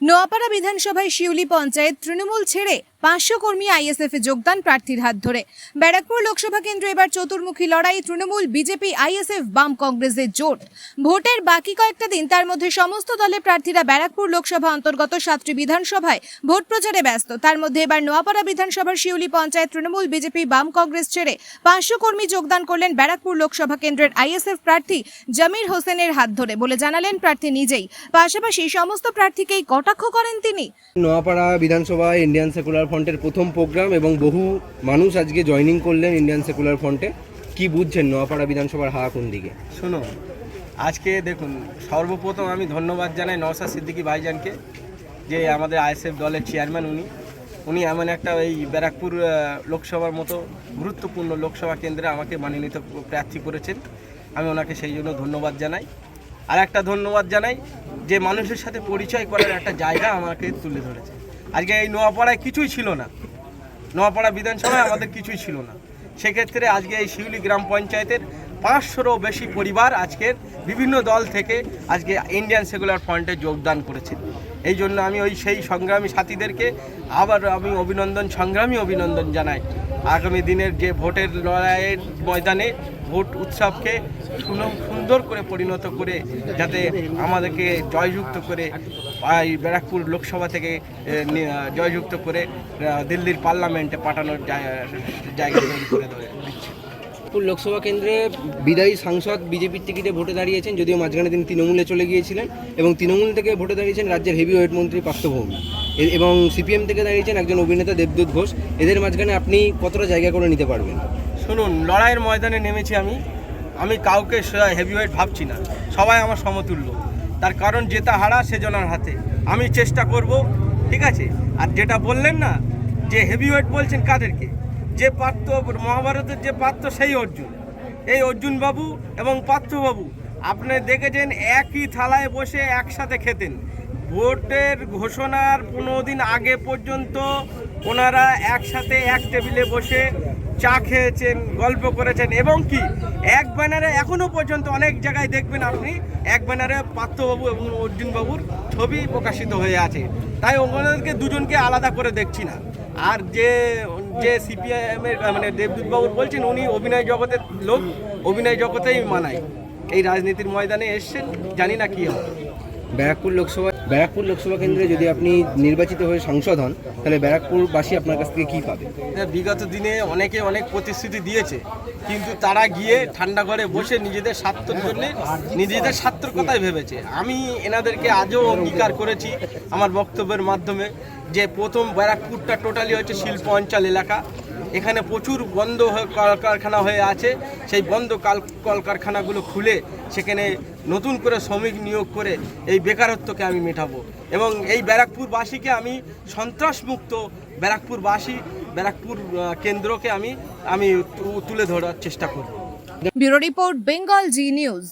নোয়াপাড়া বিধানসভায় শিউলি পঞ্চায়েত তৃণমূল ছেড়ে পাঁচশো কর্মী আইএসএফ এ যোগদান প্রার্থীর হাত ধরে। ব্যারাকপুর লোকসভা কেন্দ্র এবার চতুর্মুখী লড়াই তৃণমূল, বিজেপি, আইএসএফ, বাম কংগ্রেসের জোট। ভোটের বাকি কয়েকটা দিন তার মধ্যে সমস্ত দলের প্রার্থীরা ব্যারাকপুর লোকসভা অন্তর্গত সাতটি বিধানসভায় ভোট প্রচারে ব্যস্ত। তার মধ্যে এবার নোয়াপাড়া বিধানসভার শিউলি পঞ্চায়েত তৃণমূল, বিজেপি, বাম কংগ্রেস ছেড়ে পাঁচশো কর্মী যোগদান করলেন ব্যারাকপুর লোকসভা কেন্দ্রের আইএসএফ প্রার্থী জামির হোসেনের হাত ধরে বলে জানালেন প্রার্থী নিজেই। পাশাপাশি সমস্ত প্রার্থীকেই কটাক্ষ করেন তিনি। নোয়াপাড়া বিধানসভা, ইন্ডিয়ান সেকুলার ফ্রন্টের প্রথম প্রোগ্রাম এবং বহু মানুষ আজকে জয়েনিং করলেন ইন্ডিয়ান সেকুলার ফ্রন্টে কি বুঝছেন নোয়াপাড়া বিধানসভার হাওয়া কোন দিকে? শোনো, আজকে দেখুন, সর্বপ্রথম আমি ধন্যবাদ জানাই নওসা সিদ্দিকী ভাইজানকে, যে আমাদের আইএসএফ দলের চেয়ারম্যান উনি। উনি এমন একটা এই ব্যারাকপুর লোকসভার মতো গুরুত্বপূর্ণ লোকসভা কেন্দ্রে আমাকে মানিনীত প্রার্থী করেছেন। আমি ওনাকে সেই জন্য ধন্যবাদ জানাই। আর একটা ধন্যবাদ জানাই, যে মানুষের সাথে পরিচয় করার একটা জায়গা আমাকে তুলে ধরেছে। আজকে এই নোয়াপাড়ায় কিছুই ছিল না। নোয়াপাড়া বিধানসভায় আমাদের কিছুই ছিল না। সেক্ষেত্রে আজকে এই শিউলি গ্রাম পঞ্চায়েতের পাঁচশোরও বেশি পরিবার আজকের বিভিন্ন দল থেকে আজকে ইন্ডিয়ান সেকুলার ফ্রন্টে যোগদান করেছে। এই জন্য আমি ওই সেই সংগ্রামী সাথীদেরকে আবার আমি অভিনন্দন, সংগ্রামী অভিনন্দন জানাই। আগামী দিনের যে ভোটের লড়াইয়ের ময়দানে ভোট উৎসবকে সুন- সুন্দর করে পরিণত করে যাতে আমাদেরকে জয়যুক্ত করে এই ব্যারাকপুর লোকসভা থেকে জয়যুক্ত করে দিল্লির পার্লামেন্টে পাঠানোর জায়গা তৈরি করে দিচ্ছে। লোকসভা কেন্দ্রে বিদায়ী সাংসদ বিজেপির টিকিটে ভোটে দাঁড়িয়েছেন যদিও মাঝখানে তিনি তৃণমূলে চলে গিয়েছিলেন এবং তৃণমূল থেকে ভোটে দাঁড়িয়েছেন রাজ্যের হেভি ওয়েট মন্ত্রী পার্থভৌমি এবং সিপিএম থেকে দাঁড়িয়েছেন একজন অভিনেতা দেবদূত ঘোষ। এদের মাঝখানে আপনি কতটা জায়গা করে নিতে পারবেন? শুনুন লড়াইয়ের ময়দানে নেমেছি আমি। আমি কাউকে হেভিওয়েট ভাবছি না। সবাই আমার সমতুল্য। তার কারণ জেতা হারা সেজনার হাতে। আমি চেষ্টা করব, ঠিক আছে? আর যেটা বললেন না, যে হেভিওয়েট বলছেন কাদেরকে? যে পাত্র মহাভারতের যে পাত্র সেই অর্জুন। এই অর্জুন বাবু এবং পার্থবাবু, আপনি দেখেছেন একই থালায় বসে একসাথে খেতেন। ভোটের ঘোষণার পনেরো দিন আগে পর্যন্ত ওনারা একসাথে এক টেবিলে বসে চা খেয়েছেন, গল্প করেছেন এবং কি, এক ব্যানারে এখনও পর্যন্ত অনেক জায়গায় দেখবেন আপনি, এক ব্যানারে পার্থবাবু এবং অর্জুনবাবুর ছবি প্রকাশিত হয়ে আছে। তাই ওনাদেরকে দুজনকে আলাদা করে দেখছি না। আর যে যে সিপিআইএমের মানে দেবদূত বাবু বলছেন, উনি অভিনয় জগতের লোক, অভিনয় জগতেই মানায়। এই রাজনীতির ময়দানে এসছেন, জানি না কি হবে। ব্যারাকপুর লোকসভা ব্যারাকপুর লোকসভা কেন্দ্রে যদি আপনি নির্বাচিত হয়ে সাংসদ হন তাহলে ব্যারাকপুরবাসী আপনার কাছ থেকে কী পাবে? হ্যাঁ, বিগত দিনে অনেকে অনেক প্রতিশ্রুতি দিয়েছে কিন্তু তারা গিয়ে ঠান্ডা ঘরে বসে নিজেদের স্বার্থের জন্য নিজেদের স্বার্থের কথাই ভেবেছে। আমি এনাদেরকে আজও অঙ্গীকার করেছি আমার বক্তব্যের মাধ্যমে যে প্রথম ব্যারাকপুরটা টোটালি হচ্ছে শিল্প অঞ্চল এলাকা। এখানে প্রচুর বন্ধ কলকারখানা হয়ে আছে। সেই বন্ধ কাল কলকারখানাগুলো খুলে সেখানে নতুন করে শ্রমিক নিয়োগ করে এই বেকারত্বকে আমি মেটাবো। এবং এই ব্যারাকপুরবাসীকে আমি সন্ত্রাসমুক্ত ব্যারাকপুরবাসী, ব্যারাকপুর কেন্দ্রকে আমি আমি তুলে ধরার চেষ্টা করব। Bureau report, Bengal Zee news.